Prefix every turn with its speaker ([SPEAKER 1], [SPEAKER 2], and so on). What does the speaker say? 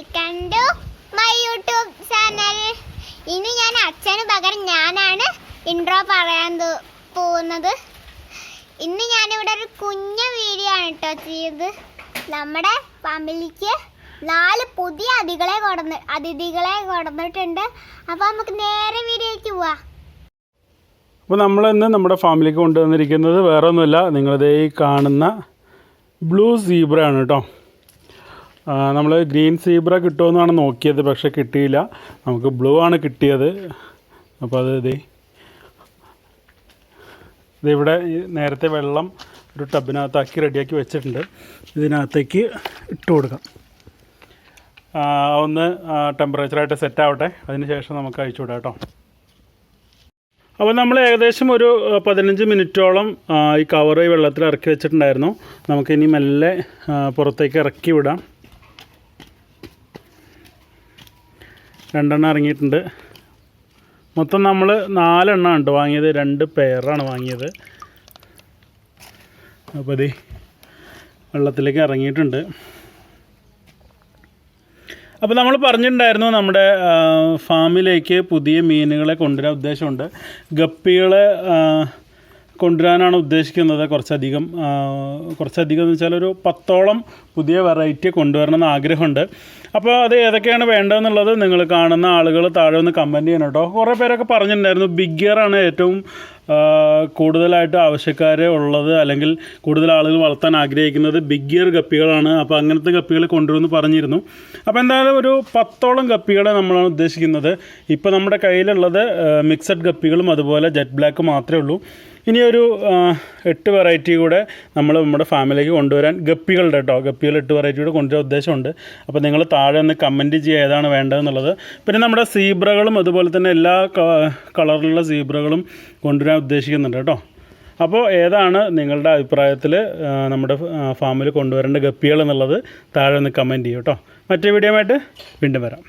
[SPEAKER 1] Welcome to my YouTube channel ഇനി ഞാൻ അച്ഛന് പകരം ഞാനാണ് ഇൻട്രോ പറയാൻ പോകുന്നത്. ഇന്ന് ഞാനിവിടെ ഒരു കുഞ്ഞ വീഡിയോ ആണ് കേട്ടോ ചെയ്തത് നമ്മുടെ ഫാമിലിക്ക് നാല് പുതിയ അതികളെ കൊടുന്ന് അതിഥികളെ കൊടുന്നിട്ടുണ്ട്. അപ്പോൾ നമുക്ക് നേരെ വീഡിയോയ്ക്ക് പോവാം.
[SPEAKER 2] അപ്പോൾ നമ്മളിന്ന് നമ്മുടെ ഫാമിലിക്ക് കൊണ്ടുവന്നിരിക്കുന്നത് വേറെ ഒന്നുമില്ല നിങ്ങളിതേ കാണുന്ന ബ്ലൂ സീബ്ര ആണ് കേട്ടോ നമ്മൾ ഗ്രീൻ സീബ്ര കിട്ടുമെന്നാണ് നോക്കിയത് പക്ഷെ കിട്ടിയില്ല. നമുക്ക് ബ്ലൂ ആണ് കിട്ടിയത്. അപ്പോൾ അത് ഇതേ ഇതിവിടെ നേരത്തെ വെള്ളം ഒരു ടബിനകത്താക്കി റെഡിയാക്കി വെച്ചിട്ടുണ്ട്. ഇതിനകത്തേക്ക് ഇട്ട് കൊടുക്കാം. ഒന്ന് ടെമ്പറേച്ചറായിട്ട് സെറ്റ് ആവട്ടെ. അതിന് ശേഷം നമുക്ക് അയച്ചു വിടാം കേട്ടോ. അപ്പോൾ നമ്മൾ ഏകദേശം ഒരു പതിനഞ്ച് മിനിറ്റോളം ഈ കവർ വെള്ളത്തിൽ ഇറക്കി വെച്ചിട്ടുണ്ടായിരുന്നു. നമുക്കിനി മെല്ലെ പുറത്തേക്ക് ഇറക്കി വിടാം. രണ്ടെണ്ണം ഇറങ്ങിയിട്ടുണ്ട്. മൊത്തം നമ്മൾ നാലെണ്ണം ഉണ്ട് വാങ്ങിയത് രണ്ട് പെയറാണ് വാങ്ങിയത്. അപ്പോൾ ഇത് വെള്ളത്തിലേക്ക് ഇറങ്ങിയിട്ടുണ്ട്. അപ്പോൾ നമ്മൾ പറഞ്ഞിട്ടുണ്ടായിരുന്നു നമ്മുടെ ഫാമിലേക്ക് പുതിയ മീനുകളെ കൊണ്ടുവരാൻ ഉദ്ദേശമുണ്ട്. ഗപ്പികളെ കൊണ്ടുവരാനാണ് ഉദ്ദേശിക്കുന്നത്. കുറച്ചധികം കുറച്ചധികം എന്ന് വെച്ചാൽ ഒരു പത്തോളം പുതിയ വെറൈറ്റി കൊണ്ടുവരണം എന്ന് ആഗ്രഹമുണ്ട്. അപ്പോൾ അത് ഏതൊക്കെയാണ് വേണ്ടതെന്നുള്ളത് നിങ്ങൾ കാണുന്ന ആളുകൾ താഴെ ഒന്ന് കമന്റ് ചെയ്യണം കേട്ടോ. കുറേ പേരൊക്കെ പറഞ്ഞിട്ടുണ്ടായിരുന്നു ആണ് ഏറ്റവും കൂടുതലായിട്ട് ആവശ്യക്കാർ ഉള്ളത് അല്ലെങ്കിൽ കൂടുതൽ ആളുകൾ വളർത്താൻ ആഗ്രഹിക്കുന്നത് ബിഗ് ഇയർ ഗപ്പികളാണ് അപ്പോൾ അങ്ങനത്തെ ഗപ്പികൾ കൊണ്ടുവരുമെന്ന് പറഞ്ഞിരുന്നു. അപ്പോൾ എന്തായാലും ഒരു പത്തോളം ഗപ്പികളെ നമ്മളാണ് ഉദ്ദേശിക്കുന്നത്. ഇപ്പോൾ നമ്മുടെ കയ്യിലുള്ളത് മിക്സഡ് ഗപ്പികളും അതുപോലെ ജെറ്റ് ബ്ലാക്ക് മാത്രമേ ഉള്ളൂ. ഇനിയൊരു ഒരു എട്ട് വെറൈറ്റി കൂടെ നമ്മൾ നമ്മുടെ ഫാമിലിക്ക് കൊണ്ടുവരാൻ ഗപ്പികളുടെ കേട്ടോ ഗപ്പികൾ എട്ട് വെറൈറ്റി കൂടെ കൊണ്ടുവരാൻ ഉദ്ദേശമുണ്ട്. അപ്പോൾ നിങ്ങൾ താഴെ ഒന്ന് കമന്റ് ചെയ്യുക ഏതാണ് വേണ്ടതെന്നുള്ളത്. പിന്നെ നമ്മുടെ സീബ്രകളും അതുപോലെ തന്നെ എല്ലാ കളറിലുള്ള സീബ്രകളും കൊണ്ടുവരാൻ ഉദ്ദേശിക്കുന്നുണ്ട് കേട്ടോ. അപ്പോൾ ഏതാണ് നിങ്ങളുടെ അഭിപ്രായത്തിൽ നമ്മുടെ ഫാമിൽ കൊണ്ടുവരേണ്ട ഗപ്പികൾ എന്നുള്ളത്? താഴെ ഒന്ന് കമന്റ് ചെയ്യും കേട്ടോ. മറ്റേ വീഡിയോ ആയിട്ട് വീണ്ടും വരാം.